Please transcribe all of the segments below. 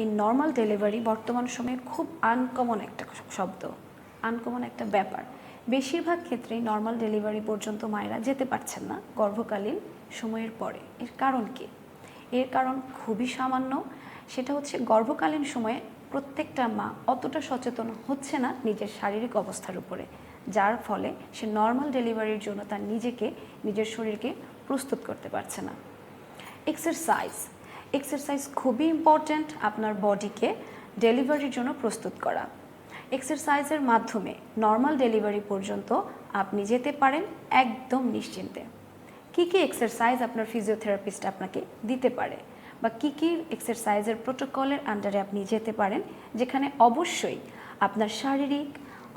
এই normal delivery বর্তমান সময়ে খুব আনকমন একটা শব্দ আনকমন একটা ব্যাপার। বেশিরভাগ ক্ষেত্রেই নর্মাল ডেলিভারি পর্যন্ত মায়েরা যেতে পারছেন না গর্ভকালীন সময়ের পরে। এর কারণ কি? এর কারণ খুবই সামান্য। সেটা হচ্ছে গর্ভকালীন সময়ে প্রত্যেকটা মা অতটা সচেতন হচ্ছে না নিজের শারীরিক অবস্থার উপরে। যার ফলে সে নর্মাল ডেলিভারির জন্য তার নিজেকে, নিজের শরীরকে প্রস্তুত করতে পারছে না। এক্সারসাইজ এক্সারসাইজ খুবই ইম্পর্ট্যান্ট আপনার বডিকে ডেলিভারির জন্য প্রস্তুত করা। এক্সারসাইজের মাধ্যমে নর্মাল ডেলিভারি পর্যন্ত আপনি যেতে পারেন একদম নিশ্চিন্তে। কী কী এক্সারসাইজ আপনার ফিজিওথেরাপিস্ট আপনাকে দিতে পারে বা কী কী এক্সারসাইজের প্রোটোকলের আন্ডারে আপনি যেতে পারেন, যেখানে অবশ্যই আপনার শারীরিক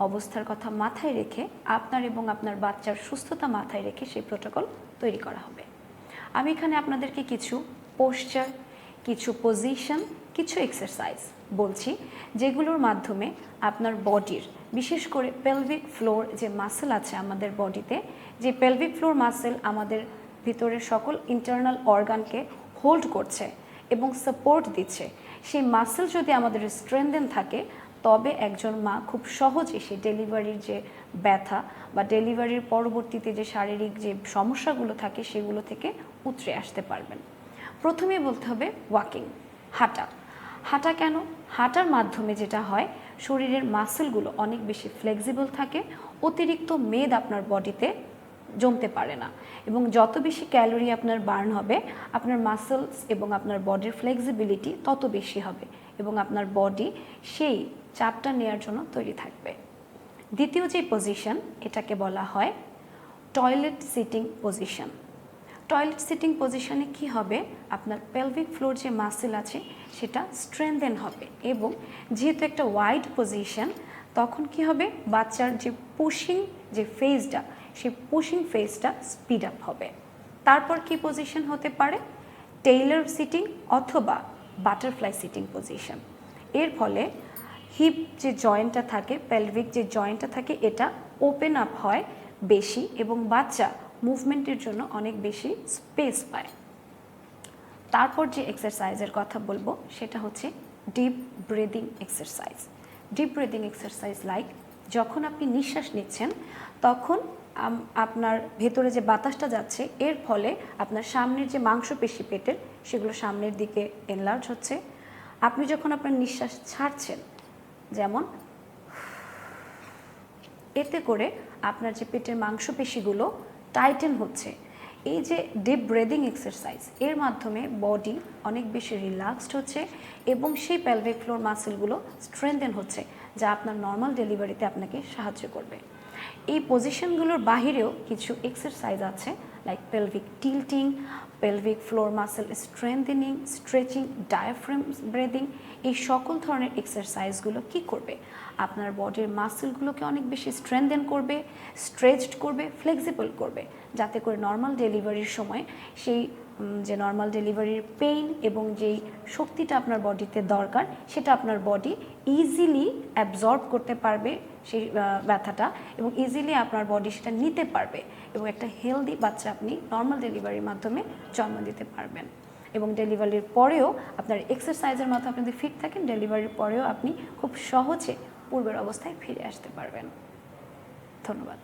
অবস্থার কথা মাথায় রেখে আপনার এবং আপনার বাচ্চার সুস্থতা মাথায় রেখে সেই প্রোটোকল তৈরি করা হবে। আমি এখানে আপনাদেরকে কিছু পোশ্চার কিছু পজিশন কিছু এক্সারসাইজ বলছি, যেগুলোর মাধ্যমে আপনার বডির বিশেষ করে পেলভিক ফ্লোর যে মাসেল আছে আমাদের বডিতে যে পেলভিক ফ্লোর মাসেল আমাদের ভিতরের সকল ইন্টারনাল অর্গানকে হোল্ড করছে এবং সাপোর্ট দিচ্ছে, সেই মাসেল যদি আমাদের স্ট্রেংদেন থাকে, তবে একজন মা খুব সহজে সেই ডেলিভারির যে ব্যথা বা ডেলিভারির পরবর্তীতে যে শারীরিক যে সমস্যাগুলো থাকে, সেগুলো থেকে উতরে আসতে পারবেন। প্রথমে বলতে হবে ওয়াকিং, হাঁটা। হাঁটা কেন? হাঁটার মাধ্যমে যেটা হয়, শরীরের মাসেলগুলো অনেক বেশি ফ্লেক্সিবল থাকে, অতিরিক্ত মেদ আপনার বডিতে জমতে পারে না। এবং যত বেশি ক্যালোরি আপনার বার্ন হবে, আপনার মাসেলস এবং আপনার বডির ফ্লেক্সিবিলিটি তত বেশি হবে এবং আপনার বডি সেই চাপটা নেওয়ার জন্য তৈরি থাকবে। দ্বিতীয় যে পজিশন এটাকে বলা হয় toilet sitting position toilet sitting পজিশনে কি হবে? আপনার পেলভিক ফ্লোর যে মাসেল আছে, সেটা স্ট্রেংথেন হবে। এবং যেহেতু একটা ওয়াইড পজিশন তখন কি হবে? বাচ্চার যে পুশিং যে ফেজটা সেই পুশিং ফেজটা স্পিড আপ হবে। তারপর কি পজিশন হতে পারে? টেইলার সিটিং অথবা বাটারফ্লাই সিটিং পজিশন এর ফলে হিপ যে জয়েন্টটা থাকে পেলভিক যে জয়েন্টটা থাকে, এটা ওপেন আপ হয় বেশি এবং বাচ্চা মুভমেন্টের জন্য অনেক বেশি স্পেস পায়। তারপর যে এক্সারসাইজের কথা বলব, সেটা হচ্ছে deep breathing exercise deep breathing exercise like যখন আপনি নিঃশ্বাস নিচ্ছেন, তখন আপনার ভেতরে যে বাতাসটা যাচ্ছে, এর ফলে আপনার সামনের যে মাংসপেশি পেটের, সেগুলো সামনের দিকে এনলার্জ হচ্ছে। আপনি যখন আপনার নিঃশ্বাস ছাড়ছেন, যেমন এতে করে আপনার যে পেটের মাংসপেশিগুলো টাইটেন হচ্ছে। এই যে ডিপ ব্রেদিং এক্সারসাইজ এর মাধ্যমে বডি অনেক বেশি রিল্যাক্সড হচ্ছে এবং সেই প্যালভিক ফ্লোর মাসেলগুলো স্ট্রেংথেন হচ্ছে, যা আপনার নর্মাল ডেলিভারিতে আপনাকে সাহায্য করবে। এই পজিশনগুলোর বাহিরেও কিছু এক্সারসাইজ আছে like pelvic tilting pelvic floor muscle strengthening stretching diaphragm breathing এই সকল ধরনের এক্সারসাইজগুলো কি করবে? আপনার বডির মাসেলগুলোকে অনেক বেশি স্ট্রেংথেন করবে স্ট্রেচড করবে ফ্লেক্সিবল করবে, যাতে করে নর্মাল ডেলিভারির সময় সেই যে নর্মাল ডেলিভারির পেইন এবং যেই শক্তিটা আপনার বডিতে দরকার, সেটা আপনার বডি ইজিলি অ্যাবজর্ব করতে পারবে সেই ব্যথাটা এবং ইজিলি আপনার বডি সেটা নিতে পারবে এবং একটা হেলদি বাচ্চা আপনি নর্মাল ডেলিভারির মাধ্যমে জন্ম দিতে পারবেন। এবং ডেলিভারির পরেও আপনার এক্সারসাইজের মাধ্যমে আপনি যদি ফিট থাকেন ডেলিভারির পরেও আপনি খুব সহজে পূর্বের অবস্থায় ফিরে আসতে পারবেন। ধন্যবাদ।